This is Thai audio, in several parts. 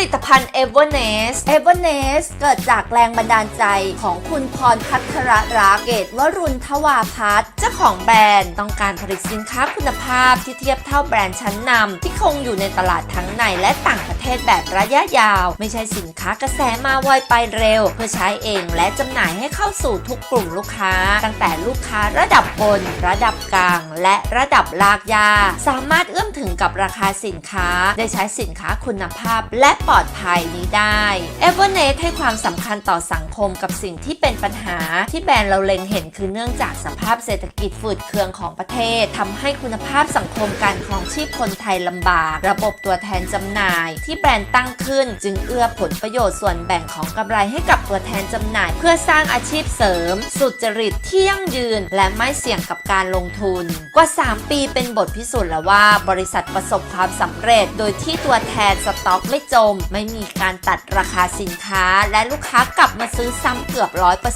ลิตภัณฑ์ e v e r n e s e v e r n e s เกิดจากแรงบันดาลใจของคุณพรพัทรรักเกตวรุณทวาพัฒเจ้าของแบรนด์ต้องการผลิตสินค้าคุณภาพที่เทียบเท่าแบรนด์ชั้นนำที่คงอยู่ในตลาดทั้งในและต่าง เทศแบบระยะยาว ไม่ใช่สินค้ากระแสมาไวไปเร็ว เพื่อใช้เองและจำหน่ายให้เข้าสู่ทุกกลุ่มลูกค้า ตั้งแต่ลูกค้าระดับบน ระดับกลาง และระดับลากยา สามารถเอื้อมถึงกับราคาสินค้า ได้ใช้สินค้าคุณภาพและปลอดภัยนี้ได้ e v e r n e t ให้ความสำคัญต่อสังคมกับสิ่งที่เป็นปัญหา ที่แบรนด์เราเล็งเห็นคือเนื่องจากสภาพเศรษฐกิจฝืดเคืองของประเทศทำให้คุณภาพสังคมการครองชีพคนไทยลำบาก ระบบตัวแทนจำหน่ายที่ที่แบรนด์ตั้งขึ้น จึงเอื้อผลประโยชน์ส่วนแบ่งของกำไรให้กับตัวแทนจำหน่าย เพื่อสร้างอาชีพเสริม สุจริตที่ยั่งยืน และไม่เสี่ยงกับการลงทุนกว่า 3 ปีเป็นบทพิสูจน์แล้วว่าบริษัทประสบความสำเร็จ โดยที่ตัวแทนสต็อกไม่จม ไม่มีการตัดราคาสินค้า และลูกค้ากลับมาซื้อซ้ำเกือบ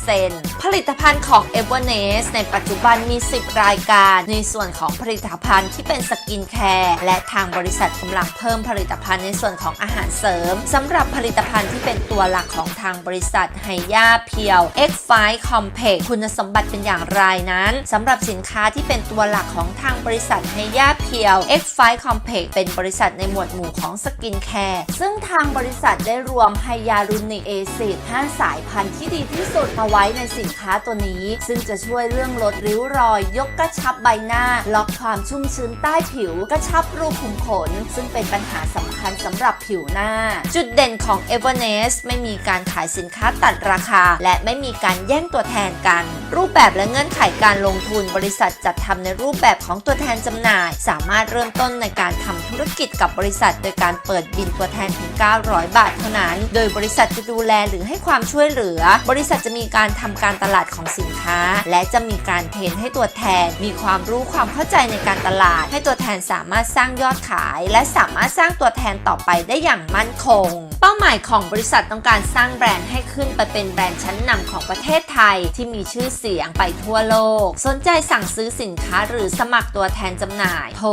100%ผลิตภัณฑ์ของ e v e r n e s ในปัจจุบันมี 10 รายการ ในส่วนของผลิตภัณฑ์ที่เป็นสกินแคร์และทางบริษัทกำลังเพิ่มผลิตภัณฑ์ในส่วนของอาหารเสริมสำหรับผลิตภัณฑ์ที่เป็นตัวหลักของทางบริษัทไฮยาเพียว X5 Complex คุณสมบัติเป็นอย่างไรนั้นสำหรับสินค้าที่เป็นตัวหลักของทางบริษัทไฮยาเพียว X5 Complex เป็นบริษัทในหมวดหมู่ของสกินแคร์ซึ่งทางบริษัทได้รวมไฮยาลูนิกเอซิด5สายพันธุ์ที่ดีที่สุดมาไว้ในสินค้าตัวนี้ ซึ่งจะช่วยเรื่องลดริ้วรอย ยกกระชับใบหน้า ล็อกความชุ่มชื้นใต้ผิว กระชับรูขุมขน ซึ่งเป็นปัญหาสำคัญสำหรับผิวหน้า จุดเด่นของ e v e r n e s ไม่มีการขายสินค้าตัดราคา และไม่มีการแย่งตัวแทนกัน รูปแบบและเงื่อนไขการลงทุนบริษัทจัดทำในรูปแบบของตัวแทนจำหน่าย สามารถเริ่มต้นในการทำธุรกิจกับบริษัท โดยการเปิดบินตัวแทนถึง 900 บาทเท่านั้น โดยบริษัทจะดูแลหรือให้ความช่วยเหลือ บริษัทจะมีการทำการตลาดของสินค้า และจะมีการเทรนให้ตัวแทน มีความรู้ความเข้าใจในการตลาด ให้ตัวแทนสามารถสร้างยอดขาย และสามารถสร้างตัวแทนต่อไปได้อย่างมั่นคง เป้าหมายของบริษัทต้องการสร้างแบรนด์ให้ขึ้นไปเป็นแบรนด์ชั้นนำของประเทศไทย ที่มีชื่อเสียงไปทั่วโลก สนใจสั่งซื้อสินค้าหรือสมัครตัวแทนจำหน่าย โทร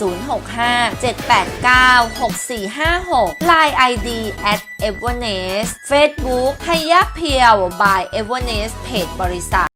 065-789-6456 Line ID at e v e r n e s Facebook ให้ยาเพียว by e v e r n e s เพจบริษัท